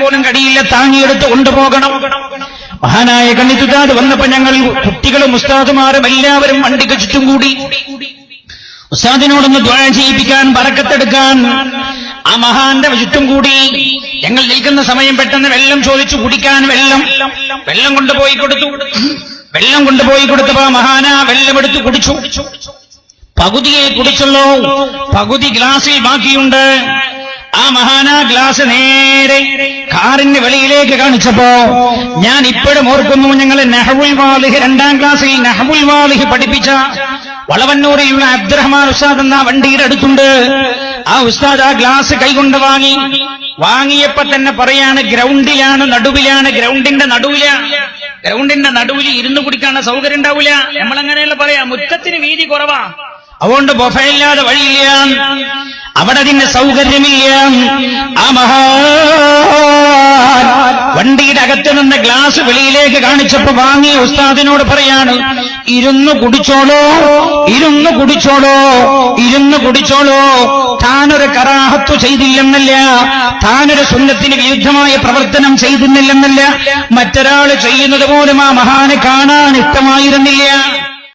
പോലും കഴിയില്ല താങ്ങിയെടുത്ത് കൊണ്ടുപോകണം. മഹാനായ കണ്ണിത്തുതാത് വന്നപ്പോ ഞങ്ങൾ കുട്ടികളും ഉസ്താദുമാരും എല്ലാവരും വണ്ടിക്ക് ചുറ്റും കൂടി. ഉസ്താദിനോടൊന്ന് ദ്വാര ചെയ്യിപ്പിക്കാൻ പറക്കത്തെടുക്കാൻ ആ മഹാന്റെ ചുറ്റും കൂടി. ഞങ്ങൾ നിൽക്കുന്ന സമയം പെട്ടെന്ന് വെള്ളം ചോദിച്ചു കുടിക്കാൻ വെള്ളം. വെള്ളം കൊണ്ടുപോയി കൊടുത്തു. വെള്ളം കൊണ്ടുപോയി കൊടുത്തപ്പോ മഹാന വെള്ളം എടുത്ത് കുടിച്ചു. പകുതിയെ കുടിച്ചുള്ളൂ. പകുതി ഗ്ലാസിൽ ബാക്കിയുണ്ട്. ആ മഹാന ഗ്ലാസ് നേരെ കാറിന് വെളിയിലേക്ക് കാണിച്ചപ്പോ ഞാൻ ഇപ്പോഴും ഓർക്കുന്നു ഞങ്ങൾ നെഹബുൽ വാലിഹ് രണ്ടാം ക്ലാസ്സിൽ നെഹബുൽ വാലിഹ് പഠിപ്പിച്ച വളവന്നൂരിലുള്ള അബ്ദുറഹ്മാൻ ഉസ്താദ് എന്ന വണ്ടിയുടെ അടുത്തുണ്ട്. ആ ഉസ്താദ് ആ ഗ്ലാസ് കൈകൊണ്ട് വാങ്ങി. വാങ്ങിയപ്പോ തന്നെ പറയാണ് ഗ്രൗണ്ടിലാണ് നടുവിലാണ് ഗ്രൗണ്ടിന്റെ നടുവില. ഗ്രൗണ്ടിന്റെ നടുവിൽ ഇരുന്ന് കുടിക്കാനുള്ള സൗകര്യം ഉണ്ടാവില്ല നമ്മളങ്ങനെയല്ല പറയാ മുറ്റത്തിന് വീതി കുറവാ. അതുകൊണ്ട് ബൊഫയില്ലാതെ വഴിയില്ല. അവിടെ അതിന്റെ സൗകര്യമില്ല. ആ മഹാ വണ്ടിയുടെ അകത്ത് നിന്ന് ഗ്ലാസ് വെളിയിലേക്ക് കാണിച്ചപ്പോ വാങ്ങിയ ഉസ്താദിനോട് പറയാണ് ഇരുന്ന് കുടിച്ചോളോ ഇരുന്ന് കുടിച്ചോളോ ഇരുന്ന് കുടിച്ചോളോ. താനൊരു കറാഹത്തു ചെയ്തില്ലെന്നല്ല താനൊരു സ്വന്തത്തിന് വിരുദ്ധമായ പ്രവർത്തനം ചെയ്തിരുന്നില്ലെന്നല്ല മറ്റൊരാൾ ചെയ്യുന്നത് പോലും ആ മഹാനെ കാണാൻ ഇഷ്ടമായിരുന്നില്ല.